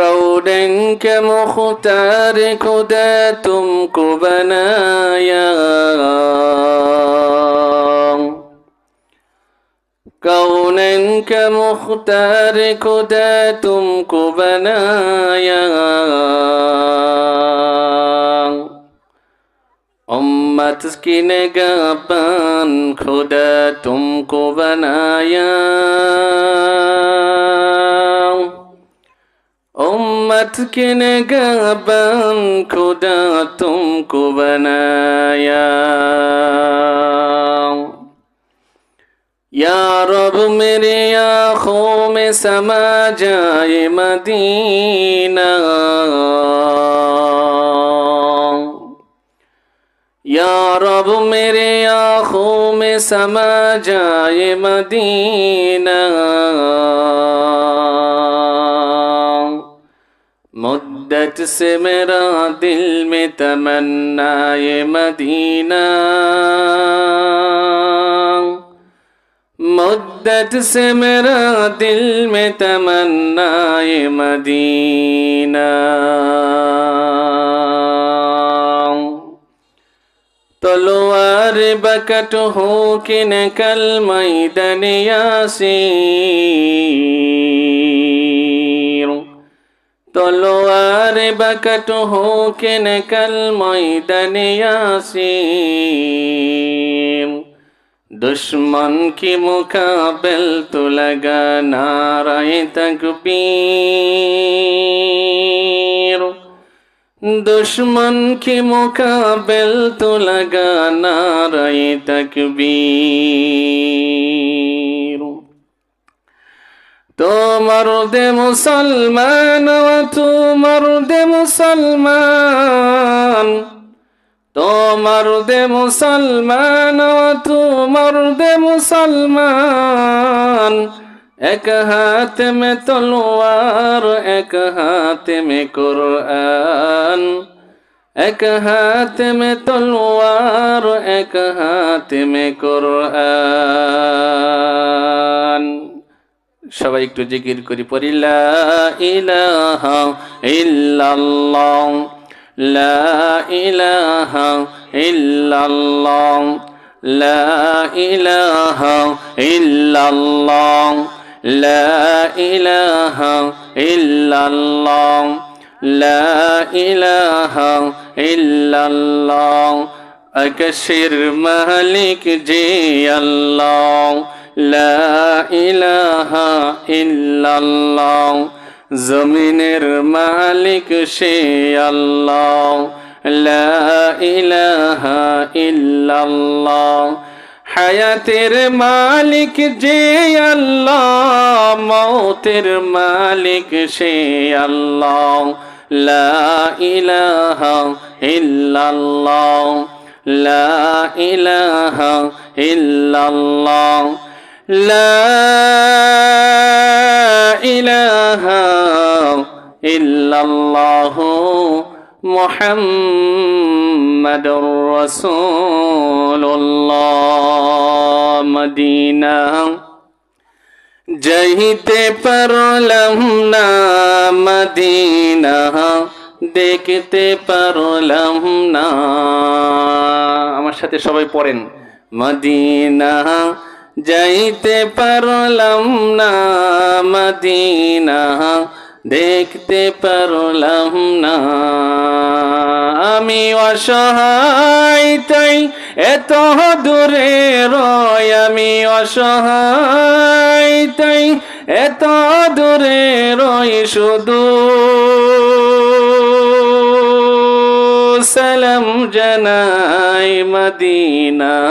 کونن که مختار خدا تم کو بنایا کونن که مختار خدا تم کو امت کی نگہبان خدا تم کو بنایا उम्मत के नगाबान खुदा तुमको बनाया। या रब, मेरे आँखों में समा जाए मदीना। या रब, मेरे आँखों में समा जाए मदीना। से मेरा दिल में तमन्ना ये मदीना मुद्दत से मेरा दिल में तमन्ना ये मदीना तलवार बकट हो कि निकल मैदन यासीर তলোয়ার বাকট হোক কাল ময়দানে আসি দুশ্মন কি মুখাবেল তো লগা নারায় তকবীর। দুশ্মন কি মুখাবেল তো লগা নারায় তোমার দে মুসলমান তোমার দে মুসলমান। তোমার দে মুসলমান তোমার দে মুসলমান। এক হাতে মে তলোয়ার, এক হাতে মে কুরআন। এক হাতে মে তলোয়ার, এক হাতে মে কুরআন। সবাই একটু জিকির করি, পড়ি, লা ইলাহা ইল্লাল্লাহ, লা ইলাহা ইল্লাল্লাহ, লা ইলাহা ইল্লাল্লাহ, লা ইলাহা ইল্লাল্লাহ, লা ইলাহা ইল্লাল্লাহ, আকশির মালিক জি আল্লাহ লা ইলাহা ইল্লাল্লাহ। জমিনের মালিক সে আল্লাহ। লা ইলাহা ইল্লাল্লাহ। হায়াতের মালিক যে আল্লাহ। মৌতের মালিক সে আল্লাহ। লা ইলাহা ইল্লাল্লাহ। লা ইলাহা ইল্লাল্লাহ। لا إله إلا الله محمد رسول الله مدينة যাইতে পারলাম না মদিনা দেখতে পারলাম না আমার সাথে সবাই পড়েন মদিনা যাইতে পারলাম না মদিনা, দেখতে পারলাম না। আমি অসহায়, তাই এত দূরে রয়। আমি অসহায়, তাই এত দূরে রয় শুধু। সালাম জানাই মদিনা।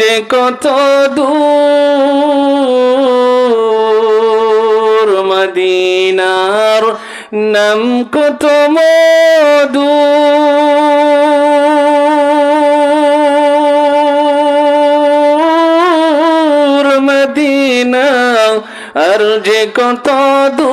যে কত দূর মদিনার নাম কত মধু। আর যে কত দূর।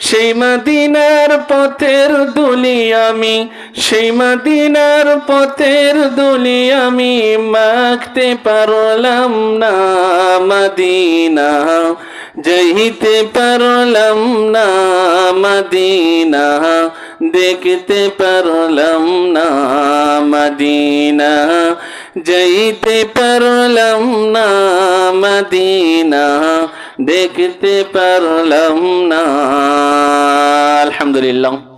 সেই মদিনার পথের দুলি আমি সেই মদিনার পথের দুলি আমি মাখতে পারলাম না, মদিনা। যাইতে পারলাম না, মদিনা। দেখতে পারলাম না, মদিনা। যাইতে পারলাম না, মদিনা। দেখতে পারলাম না, আলহামদুলিল্লাহ।